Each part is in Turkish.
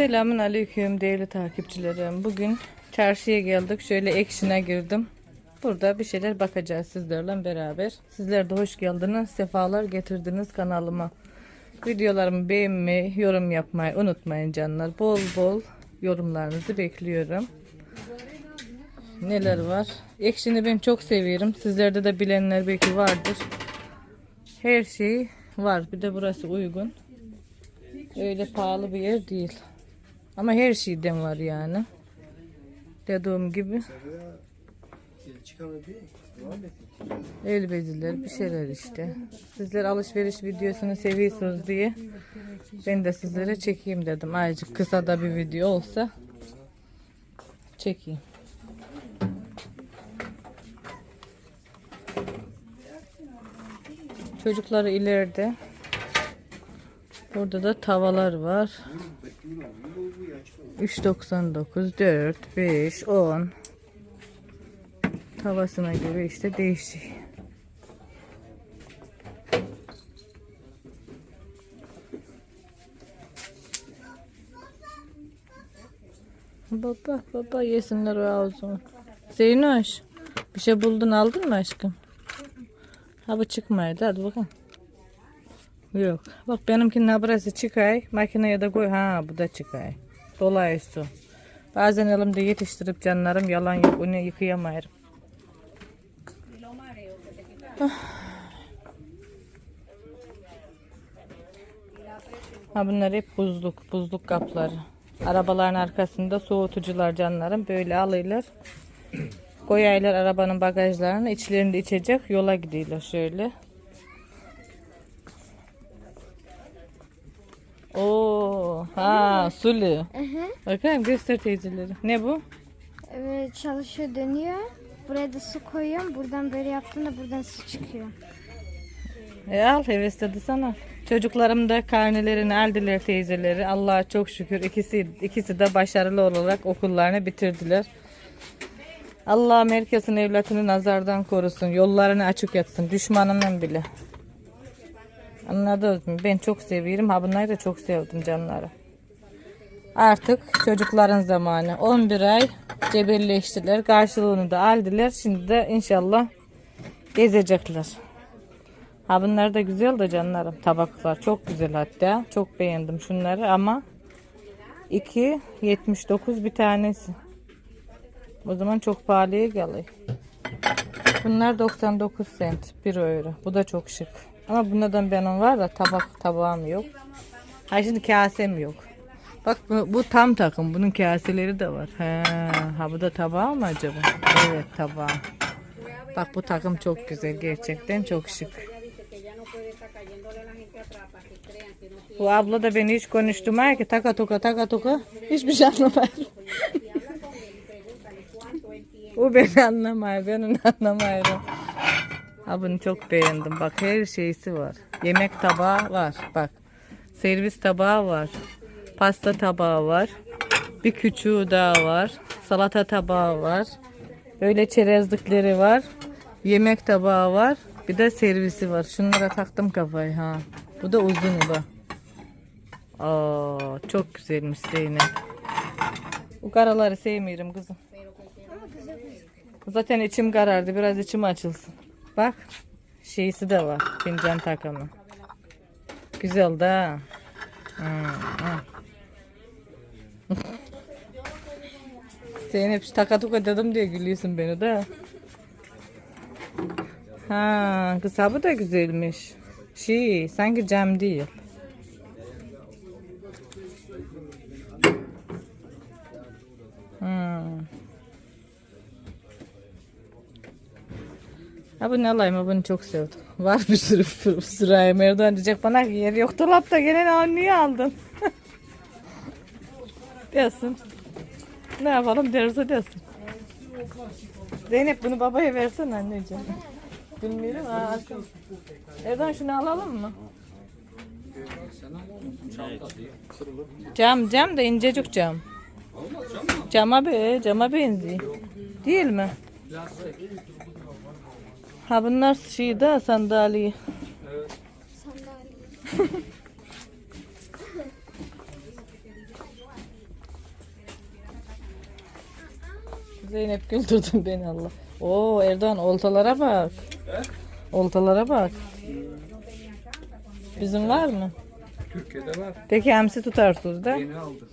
Selamun aleyküm değerli takipçilerim. Bugün çarşıya geldik. Şöyle ekşine girdim. Burada bir şeyler bakacağız sizlerle beraber. Sizler de hoş geldiniz. Sefalar getirdiniz kanalıma. Videolarımı beğenmeyi, yorum yapmayı unutmayın canlar. Bol bol yorumlarınızı bekliyorum. Neler var? Ekşini ben çok seviyorum. Sizlerde de bilenler belki vardır. Her şey var. Bir de burası uygun. Öyle pahalı bir yer değil. Ama her şeyden var yani. Dediğim gibi el beziler bir şeyler işte. Sizler alışveriş videosunu seviyorsunuz diye ben de sizlere çekeyim dedim. Ayrıca kısa da bir video olsa çekeyim. Çocukları ileride. Burada da tavalar var. 3.99, 4, 5, 10. Tavasına göre işte değişiyor. Baba baba yesinler o ağzını. Zeynoş bir şey buldun aldın mı aşkım? Ha bu çıkmaydı hadi bakalım. Yok. Bak benimkinin burası çıkay. Makineye de koy. Ha bu da çıkay. Dolay su. Bazen elimde yetiştirip canlarım yalan yok. Onu yıkayamayırım. Ah. Ha bunlar hep buzluk. Buzluk kapları. Arabaların arkasında soğutucular canlarım. Böyle alıyorlar. Koyaylar arabanın bagajlarını. içlerinde içecek. Yola gidiyorlar şöyle. Oo, ha sulu. Bakayım göster teyzeleri. Ne bu? Evet, çalışıyor dönüyor. Buraya da su koyuyorum. Buradan böyle yaptığında buradan su çıkıyor. E al hevesledi sana. Çocuklarım da karnelerini aldılar teyzeleri. Allah'a çok şükür ikisi ikisi de başarılı olarak okullarını bitirdiler. Allah herkesin evlatını nazardan korusun. Yollarını açık yatsın. Düşmanının bile. Anladınız mı? Ben çok seviyorum. Ha bunları da çok sevdim canları. Artık çocukların zamanı. 11 ay cebelleştiler. Karşılığını da aldılar. Şimdi de inşallah gezecekler. Ha bunlar da güzel de canlarım. Tabaklar çok güzel hatta. Çok beğendim şunları ama 2.79 bir tanesi. O zaman çok pahalıya geliyor. Bunlar 99 sent 1 euro. Bu da çok şık. Ama bunlardan benim var da tabak tabağım yok. Ha şimdi kasem yok. Bak bu, bu tam takım. Bunun kaseleri de var. He, ha bu da tabağı mı acaba? Evet tabağı. Bak bu takım çok güzel. Gerçekten çok şık. Bu abla da beni hiç konuşturmuyor ki taka toka taka toka. Hiçbir şey anlamıyor. o beni anlamıyor. Ben onu anlamıyorum. Ha bunu çok beğendim. Bak her şeysi var. Yemek tabağı var. Bak. Servis tabağı var. Pasta tabağı var. Bir küçüğü daha var. Salata tabağı var. Böyle çerezlikleri var. Yemek tabağı var. Bir de servisi var. Şunlara taktım kafayı ha. Bu da uzun bu. Aa, çok güzelmiş Zeynep. Bu karaları sevmiyorum kızım. Zaten içim karardı. Biraz içim açılsın. Bak. Şeysi de var. Fincan takımı. Güzel de. Hmm, hmm. Zeynep şu taka tuka dedim diye gülüyorsun beni de. Ha, kısabı da güzelmiş. Şey, sanki cam değil. Ha bu ne alayım bunu çok sevdim. Var bir sürü ayım. Erdoğan diyecek bana ki yer yok dolapta gene ne niye aldın? desin. Ne yapalım derse desin. Zeynep bunu babaya versene anneciğim. Bilmiyorum ha. Erdoğan şunu alalım mı? Cam cam da incecik cam. Cama be cama benziyor. Değil mi? Ha bunlar şey de sandalye. Evet. Sandalye. Zeynep güldürdün beni Allah. Oo Erdoğan oltalara bak. He? Oltalara bak. Bizim var mı? Türkiye'de var. Peki hamsi tutarsınız da. Yeni aldık.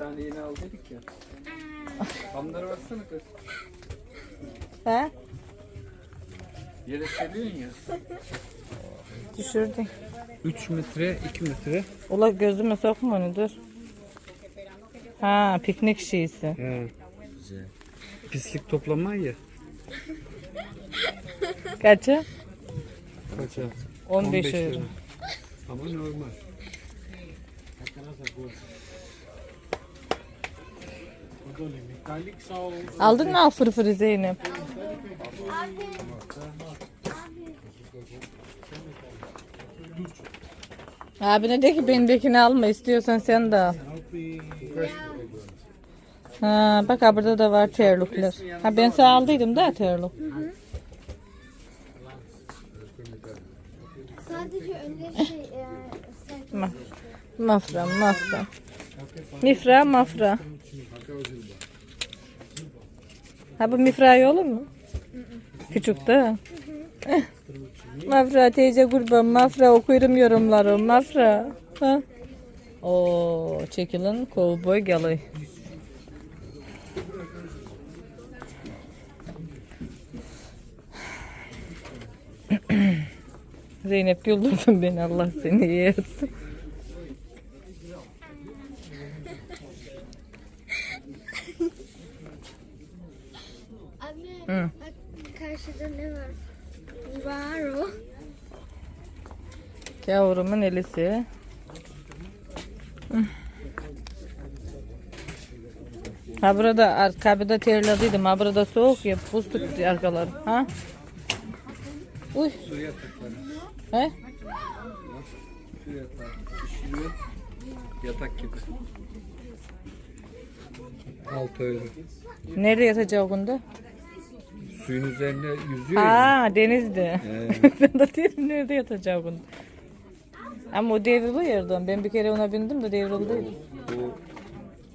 Tane yeni aldıydık ya. Kamlara baksana kız. He? Yere seriyorsun ya. Düşürdün. 3 metre, 2 metre. Ula gözüme sokma onu dur. Ha piknik şeysi. He. Güzel. Pislik toplama ya. Kaça? Kaça? 15 euro. lira. Ama normal. Aldın mı al fırfırı Zeynep? Abine de ki benimdekini alma istiyorsan sen de al. Ha, bak ha burada da var terlikler. Ha ben sana aldıydım da terlik. Sadece önleri şey e, mafra mafra. Mifra mafra. Ha bu mifra olur mu? Küçük de. Mafra teyze kurban mafra okuyorum yorumları mafra. Ha? Oo çekilin kovboy galı. Zeynep güldürdün beni Allah seni iyi. Hı. bak karşıda ne var? Var o. Yavrumun elisi. Ha burada arkada terlediydim. Ha burada soğuk ya. Buz tuttu arkalar. Ha? Uy. Su yatakları. He? Su yatağı. Üşüyor. Yatak gibi. Altı öyle. Nerede yatacak bunda? Suyun üzerine yüzüyor ya. Ha denizde. He. ben de diyorum nerede yatacak bunda? Ama o devrildi yerden. Ben bir kere ona bindim de devrildi. Bu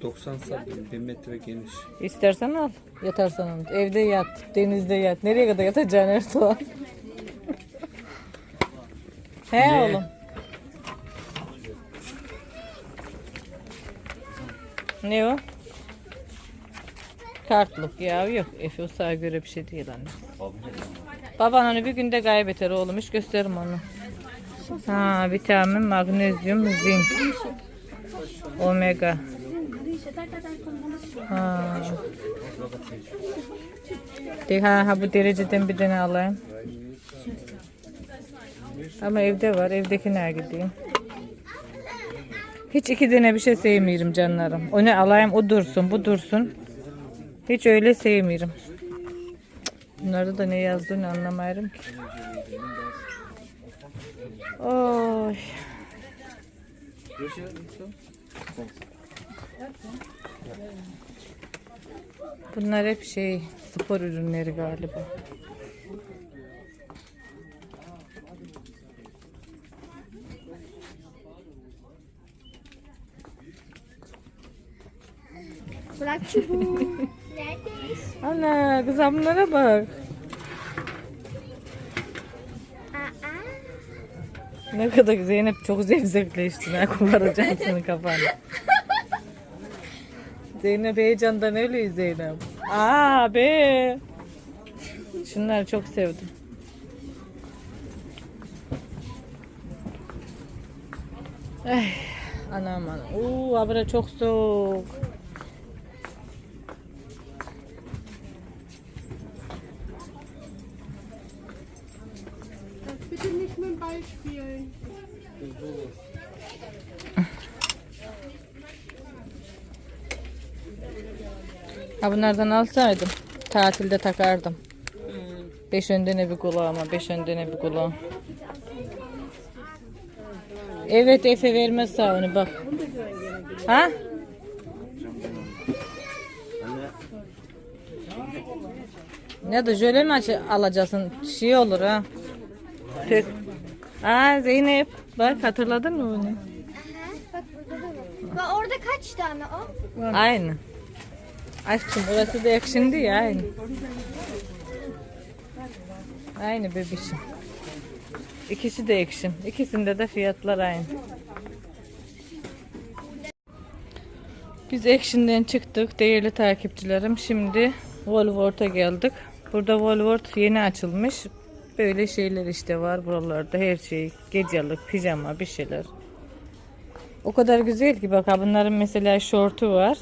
90 santim, 1 metre geniş. İstersen al. Yatarsan al. Evde yat. Denizde yat. Nereye kadar yatacaksın Erdoğan? He Ne? oğlum. Ne o? Kartlık ya yok. Efe o sağa göre bir şey değil anne. Baban onu bir günde kaybeder oğlum. Hiç gösteririm onu. Ha, vitamin, magnezyum, zinc. Omega. Ha. De, ha, ha bu dereceden bir tane alayım. Ama evde var. Evdekine gideyim. Hiç iki tane bir şey sevmiyorum canlarım. O ne alayım o dursun bu dursun. Hiç öyle sevmiyorum. Bunlarda da ne yazdığını anlamıyorum ki. Oy. Bunlar hep şey spor ürünleri galiba. Bırak çubuğu. Ana kız bunlara bak. Ne kadar Zeynep çok zevzekleştin. Ha senin kafanı. Zeynep heyecandan ölüyor Zeynep. Aa be. Şunları çok sevdim. Ay, anam anam. Oo, abra çok soğuk. Ball spielen. Ha bunlardan alsaydım tatilde takardım. Beş önden bir kulağıma, beş önden bir kulağım. Evet Efe vermez sağ onu bak. Ha? Ne de jöle mi alacaksın? Şey olur ha. Pek. Aa Zeynep bak hatırladın mı bunu? Aha, bak burada da var. Ve orada kaç tane o? Aynı. Aşkım orası da ekşindi ya aynı. Aynı bebişim. İkisi de ekşim. İkisinde de fiyatlar aynı. Biz Action'den çıktık değerli takipçilerim. Şimdi Wolworth'a geldik. Burada Wolworth yeni açılmış. Böyle şeyler işte var buralarda her şey. Gecelik, pijama bir şeyler. O kadar güzel ki bak bunların mesela şortu var.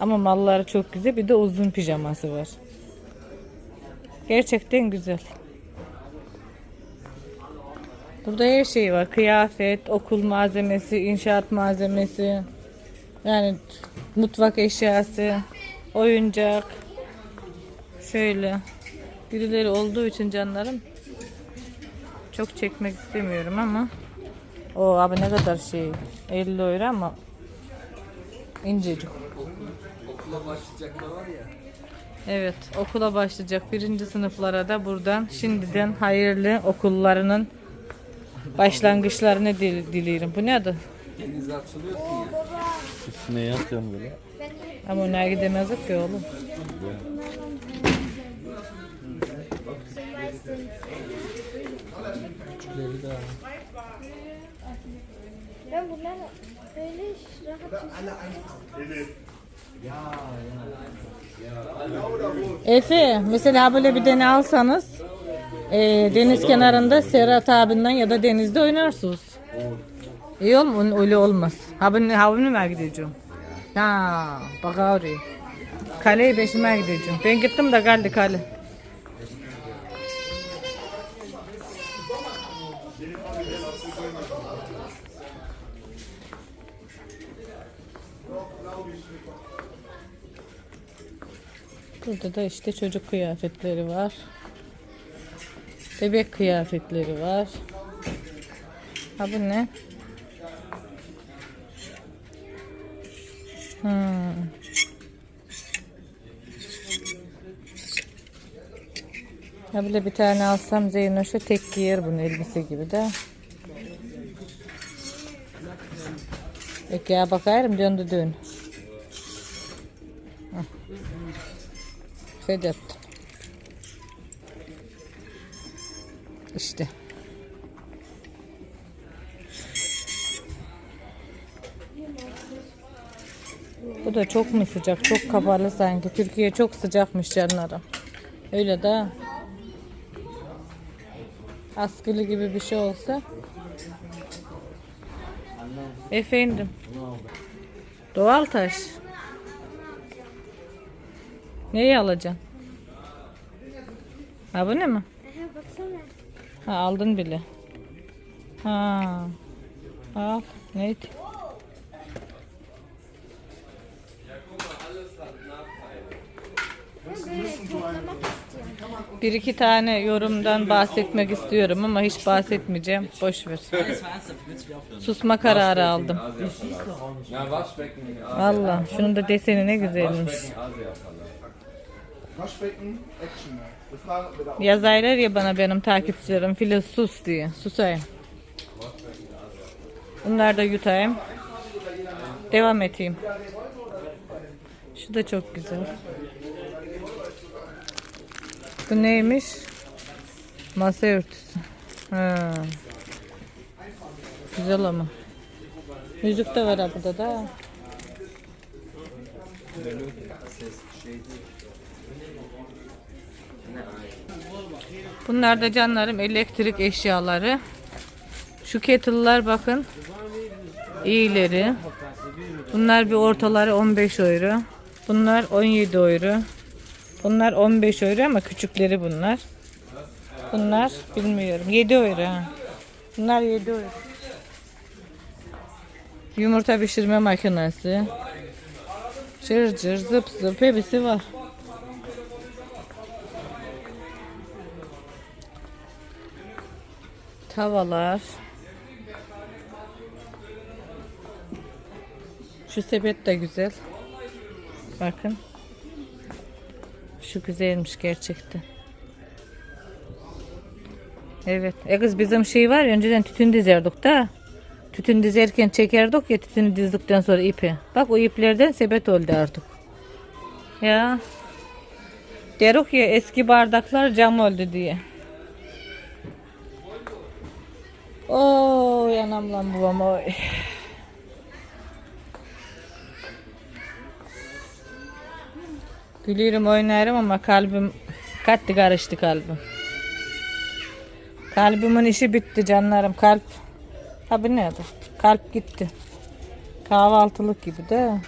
Ama malları çok güzel. Bir de uzun pijaması var. Gerçekten güzel. Burada her şey var. Kıyafet, okul malzemesi, inşaat malzemesi. Yani mutfak eşyası, oyuncak. Şöyle. Birileri olduğu için canlarım çok çekmek istemiyorum ama o abi ne kadar şey 50 euro ama incecik. Okula başlayacaklar var ya. Evet okula başlayacak birinci sınıflara da buradan şimdiden hayırlı okullarının başlangıçlarını dil- diliyorum. Bu ne adı? Denize açılıyorsun ya. Üstüne yatıyorum böyle. Ama ona gidemezdik ki oğlum. Küçükleri de Ben bunları böyle rahat Efe mesela böyle bir tane alsanız e, deniz kenarında Serhat abinden ya da denizde oynarsınız. İyi olma öyle olmaz. Habini habini mi gideceğim? Ha bak oraya. Kaleyi beşime gideceğim. Ben gittim de geldi kale. Burada da işte çocuk kıyafetleri var. Bebek kıyafetleri var. Ha bu ne? Hmm. Ha bile bir tane alsam Zeynoş'a tek giyer bunu elbise gibi de. Peki ya bakayım döndü dön. Sedat. İşte. Bu da çok mu sıcak? Çok kapalı sanki. Türkiye çok sıcakmış canlarım. Öyle de. Askılı gibi bir şey olsa. Efendim. Doğal taş. Neyi alacaksın? Ha bu ne mi? Aha baksana. Ha aldın bile. Ha. Al. Neydi? Bir iki tane yorumdan bahsetmek istiyorum ama hiç bahsetmeyeceğim. Boş ver. Susma kararı aldım. Asien. Valla şunun da deseni ne güzelmiş. Yazarlar ya bana benim takipçilerim file sus diye. Susayım. Bunları da yutayım. Devam edeyim. Şu da çok güzel. Bu neymiş? Masa örtüsü. Ha. Güzel ama. Müzik de var burada da. Ses şey değil. Bunlar da canlarım elektrik eşyaları. Şu kettle'lar bakın. İyileri. Bunlar bir ortaları 15 euro. Bunlar 17 euro. Bunlar 15 euro ama küçükleri bunlar. Bunlar bilmiyorum 7 euro. Bunlar 7 euro. Yumurta pişirme makinesi. Cır cır zıp zıp hepsi var. Tavalar. Şu sepet de güzel. Bakın. Şu güzelmiş gerçekten. Evet. E kız bizim şey var ya önceden tütün dizerdik da. Tütün dizerken çekerdik ya tütünü dizdikten sonra ipi. Bak o iplerden sebet oldu artık. Ya. Deruk ya eski bardaklar cam oldu diye. Oy anam lan babam oy. Gülüyorum oynarım ama kalbim kattı karıştı kalbim. Kalbimin işi bitti canlarım kalp. Tabi ne adı? Kalp gitti. Kahvaltılık gibi de.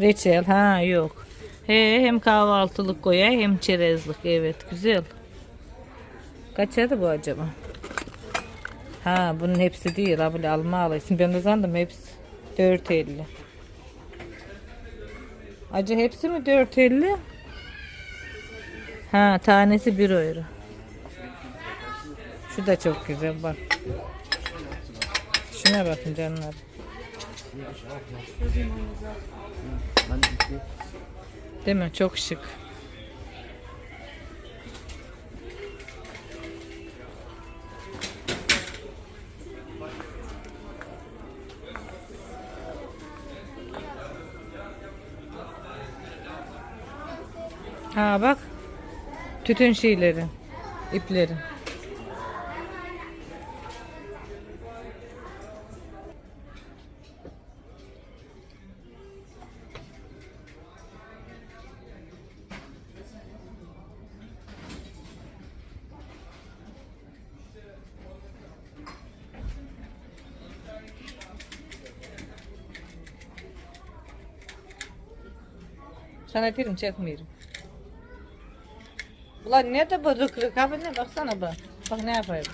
Reçel ha yok. He, hem kahvaltılık koya hem çerezlik evet güzel. Kaçadı bu acaba? Ha bunun hepsi değil abi alma alırsın. Ben de sandım hepsi 4.50. Acı hepsi mi 4.50? Ha tanesi 1 euro. Şu da çok güzel bak. Şuna bakın canlar. Değil mi? Çok şık. Ha bak. Tütün şeyleri. ipleri. Sana film çekmiyorum. Ulan ne de rık abi ne baksana bak. Bak ne yapayım.